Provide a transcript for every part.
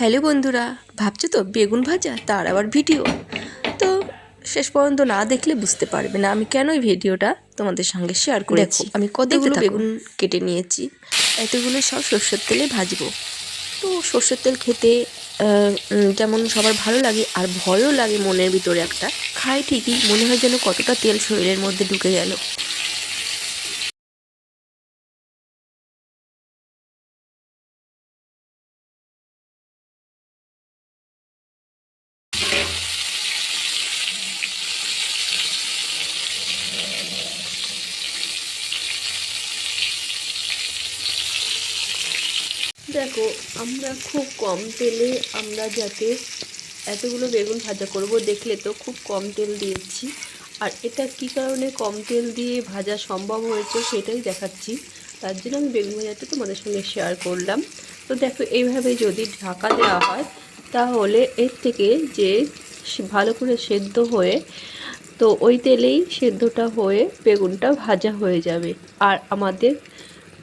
Hello বন্ধুরা ভাবছ তো বেগুন ভাজা তার আবার ভিডিও? তো শেষ পর্যন্ত না দেখলে বুঝতে পারবে না আমি কেন এই ভিডিওটা তোমাদের সঙ্গে শেয়ার করেছি। আমি কতগুলো বেগুন কেটে নিয়েছি এতগুলো সব সর্ষের তেলে ভাজবো। তো সর্ষের তেল খেতে যেমন সবার ভালো লাগে আর ভয়ও লাগে মনের ভিতরে একটা খাই ঠিকই মনে হয় যেন কতটা তেল শরীরের মধ্যে ঢুকে গেল। দেখো, আমরা খুব কম তেলে আমরা যাতে এতগুলো বেগুন ভাজা করব, দেখলে তো খুব কম তেল দিয়েছি। আর এটা কি কারণে কম তেল দিয়ে ভাজা সম্ভব হয়েছে সেটাই দেখাচ্ছি। তার জন্য আমি বেগুন ভাজাটা তোমাদের সঙ্গে শেয়ার করলাম। তো দেখো, এইভাবে যদি ঢাকা দেওয়া হয়, তাহলে এর থেকে যে ভালো করে সেদ্ধ হয়ে, তো ওই তেলেই সেদ্ধটা হয়ে বেগুনটা ভাজা হয়ে যাবে। আর আমাদের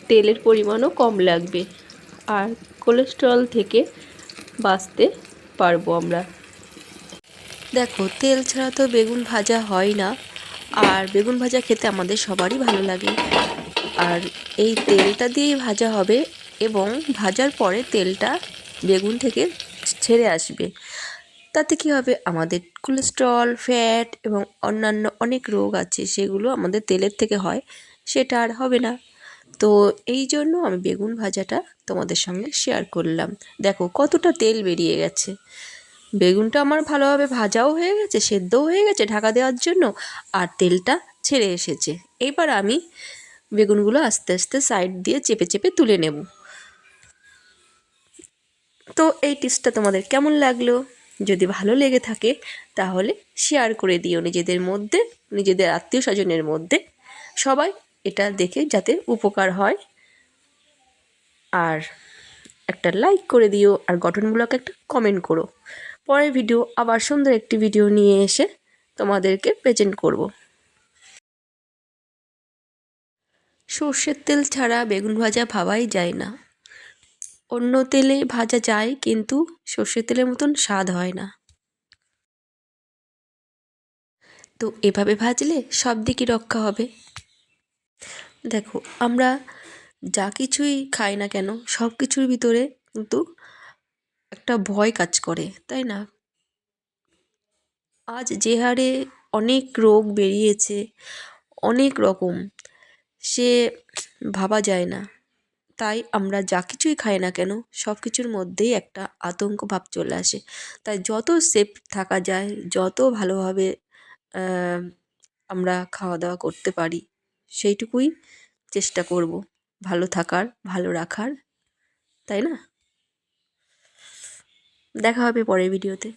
তেলের পরিমাণও কম লাগবে। আর কোলেস্টেরল থেকে বাঁচতে পারব আমরা। দেখো, তেল ছাড়া তো বেগুন ভাজা হয় না, আর বেগুন ভাজা খেতে আমাদের সবারই ভালো লাগে। আর এই তেলটা দিয়েই ভাজা হবে এবং ভাজার পরে তেলটা বেগুন থেকে ছেড়ে আসবে। তাতে কি হবে? আমাদের কোলেস্ট্রল ফ্যাট এবং অন্যান্য অনেক রোগ আছে, সেগুলো আমাদের তেলের থেকে হয়, সেটা আর হবে না। তো এই জন্য আমি বেগুন ভাজাটা তোমাদের সঙ্গে শেয়ার করলাম। দেখো কতটা তেল বেরিয়ে গেছে। বেগুনটা আমার ভালোভাবে ভাজাও হয়ে গেছে, সেদ্ধও হয়ে গেছে ঢাকা দেওয়ার জন্য, আর তেলটা ছেড়ে এসেছে। এবার আমি বেগুনগুলো আস্তে আস্তে সাইড দিয়ে চেপে চেপে তুলে নেব। তো এই টিপসটা তোমাদের কেমন লাগল? যদি ভালো লেগে থাকে, তাহলে শেয়ার করে দিও নিজেদের মধ্যে, নিজেদের আত্মীয় স্বজনের মধ্যে। সবাই এটা দেখে যাতে উপকার হয়। আর একটা লাইক করে দিও আর গঠনমূলক একটা কমেন্ট করো। পরের ভিডিও আবার সুন্দর একটি ভিডিও নিয়ে এসে তোমাদেরকে প্রেজেন্ট করব। সর্ষের তেল ছাড়া বেগুন ভাজা ভাবাই যায় না। অন্য তেলে ভাজা যায় কিন্তু সর্ষের তেলের মতন স্বাদ হয় না। তো এভাবে ভাজলে সব দিকই রক্ষা হবে। দেখো, আমরা যা কিছুই খাই না কেন, সব কিছুর ভিতরে কিন্তু একটা ভয় কাজ করে, তাই না? আজ যে হারে অনেক রোগ বেরিয়েছে, অনেক রকম, সে ভাবা যায় না। তাই আমরা যা কিছুই খাই না কেন, সব কিছুর মধ্যেই একটা আতঙ্ক ভাব চলে আসে। তাই যত সেফ থাকা যায়, যত ভালোভাবে আমরা খাওয়া দাওয়া করতে পারি সেইটুকুই চেষ্টা করব। ভালো থাকার ভালো রাখার তাই না? দেখা হবে পরের ভিডিওতে